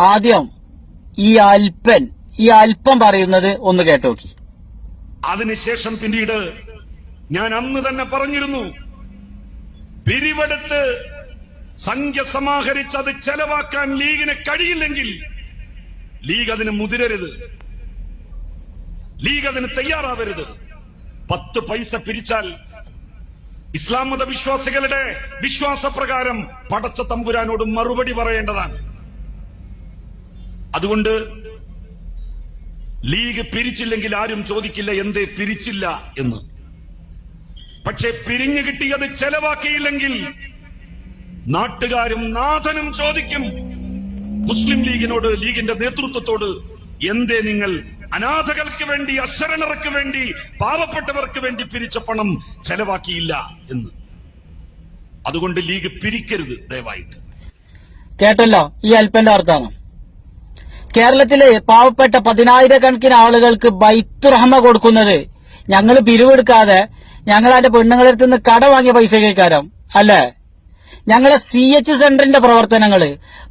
ആദ്യം ഈ അല്പൻ ഈ അല്പം പറയുന്നത് ഒന്ന് കേട്ടോക്കി. അതിനുശേഷം പിന്നീട് ഞാൻ അന്ന് തന്നെ പറഞ്ഞിരുന്നു പിരിവെടുത്ത് സംഖ്യ സമാഹരിച്ച് അത് ചെലവാക്കാൻ ലീഗിന് കഴിയില്ലെങ്കിൽ ലീഗ് അതിന് മുതിരരുത്. ലീഗ് അതിന് തയ്യാറാവരുത്. പത്ത് പൈസ പിരിച്ചാൽ ഇസ്ലാം മത വിശ്വാസികളുടെ വിശ്വാസപ്രകാരം പടച്ച തമ്പുരാനോട് മറുപടി പറയേണ്ടതാണ്. അതുകൊണ്ട് ലീഗ് പിരിച്ചില്ലെങ്കിൽ ആരും ചോദിക്കില്ല എന്തേ പിരിച്ചില്ല എന്ന്. പക്ഷെ പിരിഞ്ഞു കിട്ടിയത് ചെലവാക്കിയില്ലെങ്കിൽ നാട്ടുകാരും നാഥനും ചോദിക്കും മുസ്ലിം ലീഗിനോട് ലീഗിന്റെ നേതൃത്വത്തോട് എന്തേ നിങ്ങൾ അനാഥകൾക്ക് വേണ്ടി അശരണർക്ക് വേണ്ടി പാവപ്പെട്ടവർക്ക് വേണ്ടി പിരിച്ച പണം ചെലവാക്കിയില്ല എന്ന്. അതുകൊണ്ട് ലീഗ് പിരിക്കരുത് ദയവായിട്ട്. കേട്ടല്ലോ ഈ അല്പന്റെ അർത്ഥമാണ് കേരളത്തിലെ പാവപ്പെട്ട പതിനായിരക്കണക്കിന് ആളുകൾക്ക് ബൈത്തുറഹമ കൊടുക്കുന്നത് ഞങ്ങൾ പിരിവെടുക്കാതെ ഞങ്ങൾ അതിന്റെ പെണ്ണുങ്ങളുടെ അടുത്ത് നിന്ന് കട വാങ്ങിയ പൈസ കേൾക്കാരം അല്ലേ? ഞങ്ങളെ സി എച്ച് സെന്ററിന്റെ പ്രവർത്തനങ്ങൾ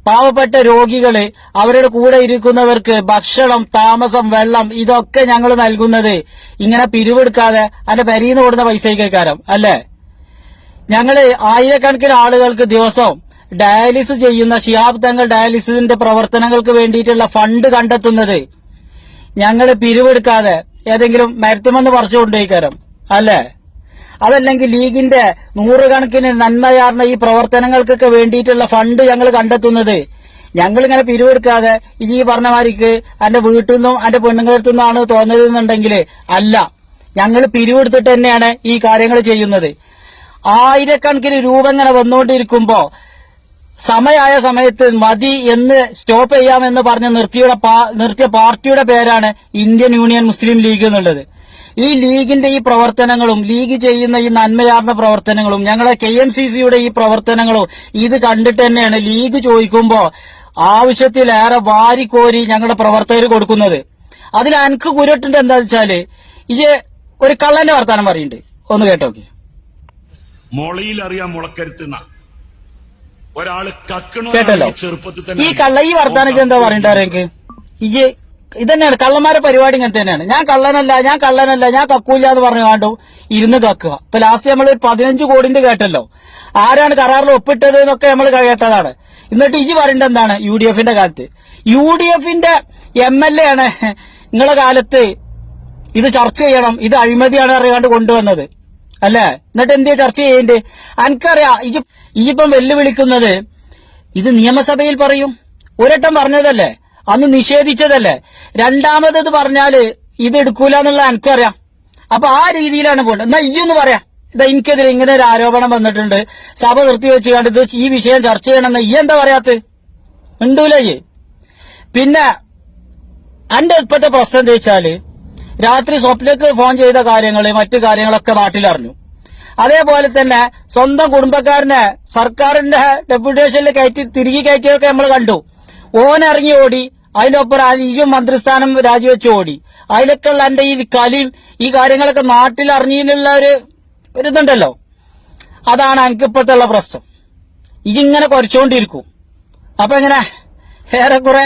പാവപ്പെട്ട രോഗികൾ അവരുടെ കൂടെ ഇരിക്കുന്നവർക്ക് ഭക്ഷണം താമസം വെള്ളം ഇതൊക്കെ ഞങ്ങൾ നൽകുന്നത് ഇങ്ങനെ പിരിവെടുക്കാതെ അതിന്റെ പെരീന്ന് കൊടുക്കുന്ന പൈസ കേൾക്കാരം അല്ലേ? ഞങ്ങൾ ആയിരക്കണക്കിന് ആളുകൾക്ക് ദിവസം ഡയാലിസിസ് ചെയ്യുന്ന ഷിയാബ് തങ്ങൾ ഡയാലിസിസിന്റെ പ്രവർത്തനങ്ങൾക്ക് വേണ്ടിയിട്ടുള്ള ഫണ്ട് കണ്ടെത്തുന്നത്. ഞങ്ങൾ പിരിവെടുക്കാതെ ഏതെങ്കിലും മരത്തുമെന്ന് പറിച്ചു കൊണ്ടുപോയിക്കാരം അല്ലേ? അതല്ലെങ്കിൽ ലീഗിന്റെ നൂറുകണക്കിന് നന്മയാർന്ന ഈ പ്രവർത്തനങ്ങൾക്കൊക്കെ വേണ്ടിയിട്ടുള്ള ഫണ്ട് ഞങ്ങൾ കണ്ടെത്തുന്നത്. ഞങ്ങളിങ്ങനെ പിരിവെടുക്കാതെ ഈ പറഞ്ഞ മാതിരിക്ക് എന്റെ വീട്ടിൽ നിന്നും എന്റെ പെണ്ണുങ്ങളടുത്തു നിന്നാണ് തോന്നുന്നതെന്നുണ്ടെങ്കിൽ അല്ല. ഞങ്ങൾ പിരിവെടുത്തിട്ട് തന്നെയാണ് ഈ കാര്യങ്ങൾ ചെയ്യുന്നത്. ആയിരക്കണക്കിന് രൂപ ഇങ്ങനെ വന്നുകൊണ്ടിരിക്കുമ്പോ സമയായ സമയത്ത് മതി എന്ന് സ്റ്റോപ്പ് ചെയ്യാമെന്ന് പറഞ്ഞ നിർത്തിയുടെ നിർത്തിയ പാർട്ടിയുടെ പേരാണ് ഇന്ത്യൻ യൂണിയൻ മുസ്ലിം ലീഗ് എന്നുള്ളത്. ഈ ലീഗിന്റെ ഈ പ്രവർത്തനങ്ങളും ലീഗ് ചെയ്യുന്ന ഈ നന്മയാർന്ന പ്രവർത്തനങ്ങളും ഞങ്ങളെ കെ എം സി സിയുടെ ഈ പ്രവർത്തനങ്ങളും ഇത് കണ്ടിട്ട് തന്നെയാണ് ലീഗ് ചോദിക്കുമ്പോൾ ആവശ്യത്തിലേറെ വാരിക്കോരി ഞങ്ങളുടെ പ്രവർത്തകർ കൊടുക്കുന്നത്. അതിൽ എനിക്ക് കുരുട്ടുണ്ട് എന്താ വെച്ചാൽ ഇത് ഒരു കള്ളന്റെ വർത്താനം പറയുന്നുണ്ട്. ഒന്ന് കേട്ടോക്കെ. മുളയിൽ അറിയാം മുളക്കരുത്തുന്ന ഒരാൾ കേട്ടല്ലോ. ഈ കള്ള ഈ വർത്താനൊക്കെ എന്താ പറയണ്ടാരെനിക്ക് ഈ ഇതന്നെയാണ്. കള്ളന്മാരെ പരിപാടി ഇങ്ങനെ തന്നെയാണ്. ഞാൻ കള്ളനല്ല ഞാൻ കള്ളനല്ല ഞാൻ കക്കൂല്ല എന്ന് പറഞ്ഞു കണ്ടു ഇരുന്ന് കക്കുക. ഇപ്പൊ ലാസ്റ്റ് നമ്മൾ പതിനഞ്ച് കോടിന്റെ കേട്ടല്ലോ. ആരാണ് കരാറിൽ ഒപ്പിട്ടത് എന്നൊക്കെ നമ്മൾ കേട്ടതാണ്. എന്നിട്ട് ഇജി പറയേണ്ട എന്താണ് യു ഡി എഫിന്റെ കാലത്ത്? യു ഡി എഫിന്റെ എം എൽ എ ആണ് നിങ്ങളെ കാലത്ത് ഇത് ചർച്ച ചെയ്യണം ഇത് അഴിമതിയാണ് അറിയാണ്ട് കൊണ്ടുവന്നത്. അല്ലേ? എന്നിട്ട് എന്തിയാ ചർച്ച ചെയ്യേണ്ടേ? എനിക്കറിയാം ഈ ഇപ്പം വെല്ലുവിളിക്കുന്നത് ഇത് നിയമസഭയിൽ പറയും. ഒരട്ടം പറഞ്ഞതല്ലേ? അന്ന് നിഷേധിച്ചതല്ലേ? രണ്ടാമത് പറഞ്ഞാൽ ഇത് എടുക്കൂല എന്നുള്ള എനിക്കറിയാം അപ്പൊ ആ രീതിയിലാണ് പോകേണ്ടത് എന്നാ ഇയ്യൊന്ന് പറയാം. ഇതാ എനിക്കെതിരെ ഇങ്ങനെ ഒരു ആരോപണം വന്നിട്ടുണ്ട്. സഭ നിർത്തിവെച്ച് കണ്ട് ഇത് ഈ വിഷയം ചർച്ച ചെയ്യണമെന്ന് ഈ എന്താ പറയാത്ത? ഉണ്ടൂലേ പിന്നെ എന്റെ ഇപ്പോഴത്തെ പ്രശ്നം എന്താ വെച്ചാൽ രാത്രി സ്വപ്നക്ക് ഫോൺ ചെയ്ത കാര്യങ്ങൾ മറ്റു കാര്യങ്ങളൊക്കെ നാട്ടിലറിഞ്ഞു. അതേപോലെ തന്നെ സ്വന്തം കുടുംബക്കാരനെ സർക്കാരിന്റെ ഡെപ്യൂട്ടേഷനിൽ കയറ്റി തിരികെ കയറ്റിയൊക്കെ നമ്മൾ കണ്ടു. ഓൻ ഇറങ്ങി ഓടി അതിനൊപ്പം അനിയും മന്ത്രിസ്ഥാനം രാജിവെച്ച് ഓടി. അതിലൊക്കെ ഉള്ള എന്റെ ഈ കലിയും ഈ കാര്യങ്ങളൊക്കെ നാട്ടിൽ അറിഞ്ഞതിനുള്ള ഒരു ഒരു ഇതുണ്ടല്ലോ. അതാണ് എനിക്ക് ഇപ്പോഴത്തെ ഉള്ള പ്രശ്നം. ഇതിങ്ങനെ കുറച്ചുകൊണ്ടിരിക്കും. അപ്പൊ എങ്ങനെ? ഏറെക്കുറെ